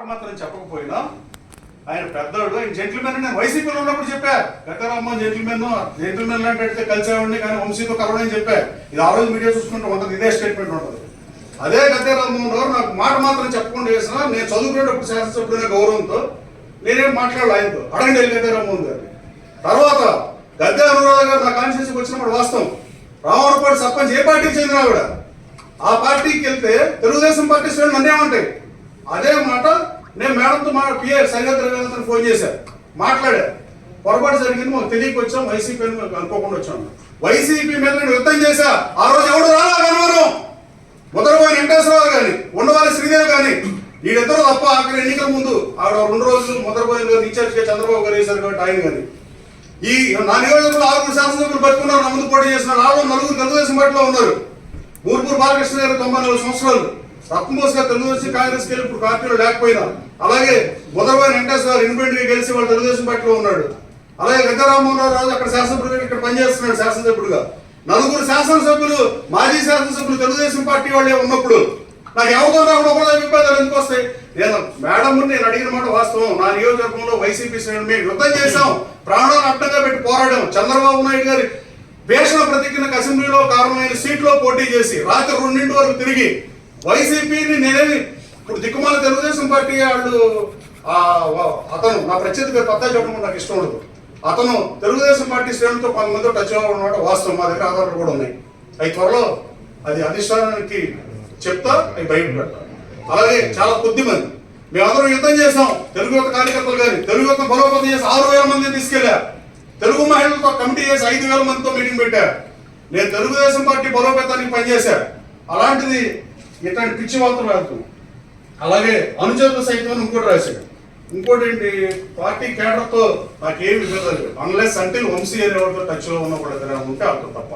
మాత్రం చెప్పకపోయినా ఆయన పెద్దోడు ఆయన జెంట్మెన్ నేను వైసీపీలో ఉన్నప్పుడు చెప్పా. గతరామ్మ జెంట్మెన్ జెంట్మెన్ లాంటి పెడితే కలిసేవాడిని కానీ వంశీతో కలవడని చెప్పా. ఇది ఆ రోజు మీడియా చూసుకుంటూ ఉంటుంది ఇదే స్టేట్మెంట్ ఉంటుంది. అదే గద్దెరామ్మోహన్ గారు నాకు మాట మాత్రం చెప్పకుండా చేసిన నేను చదువుకునేటప్పుడు శాసనసభ్యుడైన గౌరవంతో నేనేం మాట్లాడాలి ఆయనతో. అడగండి వెళ్ళి గద్దెరామ్మోహన్ తర్వాత గద్దె అనురాధ గారు నా కాన్స్టిట్యూన్సీకి వచ్చినప్పుడు వాస్తవం. రామవరపాటి సర్పంచ్ ఏ పార్టీకి చెందిన ఆవిడ? ఆ పార్టీకి వెళ్తే తెలుగుదేశం పార్టీ శ్రేణులు నన్నేమంటాయి అదే మాట నేను మేడంతో మా పిఏ సంగతి రవీంద్రని ఫోన్ చేశాను మాట్లాడా. పొరపాటు జరిగింది మాకు తెలియక వచ్చాం వైసీపీ అని అనుకోకుండా వచ్చాం వైసీపీ మీద నేను యుద్ధం చేశా. ఆ రోజు ఎవడు రాలా కనుమరు ముదరబోయిన వెంకటేశ్వరరావు కానీ ఉండవాలి శ్రీదేవి కానీ వీళ్ళిద్దరూ తప్ప అక్కడ ఎన్నికల ముందు ఆవిడ రెండు రోజులు ముదరబోయిన గారు చంద్రబాబు గారు వేశారు కాబట్టి ఆయన కానీ ఈ నా నియోజకవర్గంలో ఆరుగురు శాసనసభ్యులు బతుకున్నారు నా ముందు పోటీ చేసిన వాళ్ళు నలుగురు తెలుగుదేశం పార్టీలో ఉన్నారు. ఊర్పూర్ బాలకృష్ణ గారు తొంభై నాలుగు సంవత్సరాలు. రత్నమోస్ గారు తెలుగుదేశం కాంగ్రెస్కి వెళ్ళి ఇప్పుడు పార్టీలో లేకపోయినా అలాగే బుధవారం వెంకటేశ్వర గారు ఇండిపెండెంట్ గెలిచి వాళ్ళ తెలుగుదేశం పార్టీలో ఉన్నాడు. అలాగే గద్దరామోహన్ రాజు అక్కడ శాసనసభ్యుడు ఇక్కడ పనిచేస్తున్నాడు శాసనసభ్యుడుగా. నలుగురు శాసనసభ్యులు మాజీ శాసనసభ్యులు తెలుగుదేశం పార్టీ వాళ్ళే ఉన్నప్పుడు నాకు ఎవరితో రాకుండా కూడా విభేదాలు ఎందుకు వస్తాయి? నేను మేడం నేను అడిగిన మాట వాస్తవం. నా నియోజకవర్గంలో వైసీపీ శ్రేణులు మేము యుద్ధం చేశాం. ప్రాణాలను అడ్డంగా పెట్టి పోరాడాం. చంద్రబాబు నాయుడు గారి భీషణ ప్రతిజ్ఞకు అసెంబ్లీలో కారణమైన సీట్లో పోటీ చేసి రాత్రి రెండింటి వరకు తిరిగి వైసీపీని నేనేమి ఇప్పుడు దిక్కుమాల తెలుగుదేశం పార్టీ వాళ్ళు అతను నా ప్రత్యేక పేరు పత్తా చెప్పడం నాకు ఇష్టం ఉండదు. అతను తెలుగుదేశం పార్టీ శ్రేణులతో కొంతమంది టచ్ అవ్వడం వాస్తవం మా దగ్గర ఆధారాలు కూడా ఉన్నాయి. అవి త్వరలో అది అధిష్టానానికి చెప్తా అవి బయట పెడతా. అలాగే చాలా కొద్ది మంది. మేమందరం యుద్ధం చేసాం తెలుగు యువత కార్యకర్తలు కానీ తెలుగు యువత బలోపేతం చేసి ఆరు వేల మంది తీసుకెళ్ళా తెలుగు మహిళలతో కమిటీ చేసి ఐదు వేల మందితో మీటింగ్ పెట్టా. నేను తెలుగుదేశం పార్టీ బలోపేతానికి పనిచేశా. అలాంటిది ఇట్లాంటి పిచ్చి వార్తలు వెళ్తున్నాను అలాగే అనుచరులు సైతం ఇంకోటి రాశాడు. ఇంకోటి ఏంటి పార్టీ కేడర్తో నాకేమి విభేదాలు లేవు అన్లెస్ అంటే వంశీ అనేవాడితో టచ్లో ఉన్న కూడా ఏదైనా ఉంటే అర్థం తప్ప.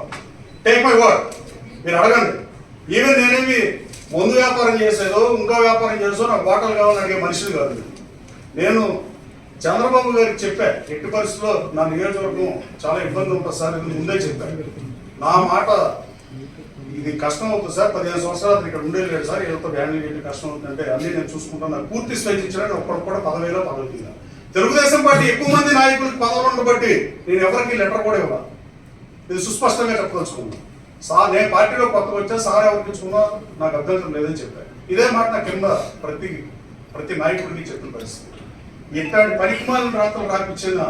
టేక్ మై వర్డ్ మీరు అడగండి. ఈవెన్ నేనేమి మందు వ్యాపారం చేసేదో ఇంకో వ్యాపారం చేసో నాకు బాటలు కావాలని అడిగే మనుషులు కాదు. నేను. చంద్రబాబు గారికి చెప్పా. ఎట్టి పరిస్థితుల్లో నా నియోజకవర్గం చాలా ఇబ్బంది ఉంటుంది సార్ ముందే చెప్పాను నా మాట ఇది కష్టం అవుతుంది సార్. పదిహేను సంవత్సరాలు ఇక్కడ ఉండేది లేదు సార్. ఏదో హ్యాండిల్ ఏంటి కష్టం అవుతుందంటే అన్ని నేను చూసుకుంటాను. నాకు పూర్తి స్థాయి ఇచ్చినట్టు ఒక్కడికి కూడా పదవిలో పదవి తెలుగుదేశం పార్టీ ఎక్కువ మంది నాయకులకు పదవులు ఉండబట్టి నేను ఎవరికి లెటర్ కూడా ఇవ్వాలి. ఇది సుస్పష్టంగా చెప్పదలుచుకున్నాను. సార్ నేను పార్టీలో కొత్త వచ్చా సార్ ఎవరికించుకున్నా నాకు అభ్యంతరం లేదని చెప్పాను ఇదే మాట నా కింద ప్రతి ప్రతి నాయకుడికి చెప్పిన పరిస్థితి. ఇట్లాంటి పరిమాణాలను రాత్రులు రాపించిన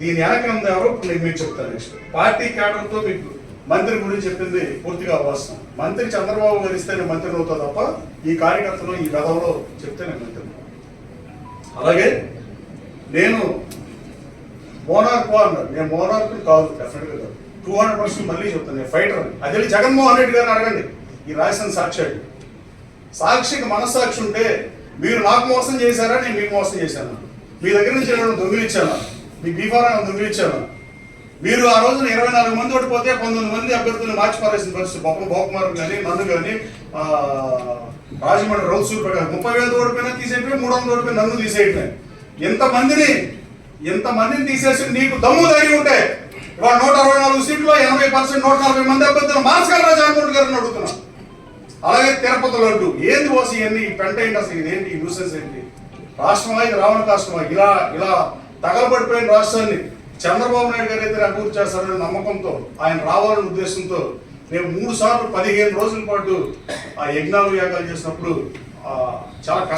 దీని వెనక ఎవరో నేను మీకు చెప్తాను. నెక్స్ట్. పార్టీ కేడర్తో మీకు మంత్రి గురించి చెప్పింది పూర్తిగా వాస్తవం. మంత్రి చంద్రబాబు గారు ఇస్తేనే మంత్రి అవుతా తప్ప ఈ కార్యకర్తలు ఈ గతంలో చెప్తే నేను మంత్రి. అలాగే నేను మోనార్క్ అన్నాడు. నేను మోనార్క్ కాదు డెఫినెట్గా కాదు. టూ హండ్రెడ్ పర్సెంట్ మళ్ళీ చెప్తాను. నేను ఫైటర్ అది వెళ్ళి జగన్మోహన్ రెడ్డి గారిని అడగండి. ఈ రాసిన సాక్షి అడిగి సాక్షికి మనస్సాక్షి ఉంటే మీరు నాకు మోసం చేశారా నేను మీకు మోసం చేశాను. మీ దగ్గర నుంచి నేను దొంగిలించాను మీ బీఫారం దొంగిలిచ్చాను? మీరు ఆ రోజున ఇరవై నాలుగు మంది ఓడిపోతే పంతొమ్మిది మంది అభ్యర్థులను మార్చి పరిస్థితి బొప్ప బోకుమారు కానీ నన్ను కానీ రాజమండ్రి రౌసూర్ సూర్పేట ముప్పై వేలు ఓడిపోయినా తీసేపోయి మూడు వందలు ఓడిపోయి నన్ను తీసేయటమే. ఎంతమందిని ఎంతమందిని తీసేసి నీకు దమ్ము ధైర్యం ఉంటే ఇవాళ నూట అరవై నాలుగు సీట్లో ఎనభై పర్సెంట్ నూట నలభై మంది అభ్యర్థులు మార్చగల జగన్మోహన్ గారిని అడుగుతున్నా. అలాగే తిరుపతిలో లడ్డు. ఏంది పోసి ఇవన్నీ? ఈ పెంట ఏంటి అసలు ఇదేంటి ఈ న్యూసెన్స్ ఏంటి? రాష్ట్రమా? ఇది రావణ రాష్ట్రమా? ఇలా ఇలా తగలబడిపోయిన రాష్ట్రాన్ని చంద్రబాబు నాయుడు గారు అయితే అభివృద్ధి చేస్తారనే నమ్మకంతో ఆయన రావాలనే ఉద్దేశంతో నేను మూడు సార్లు పదిహేను రోజుల పాటు ఆ యజ్ఞాలు యాగాలు చేసినప్పుడు ఆ, చాలా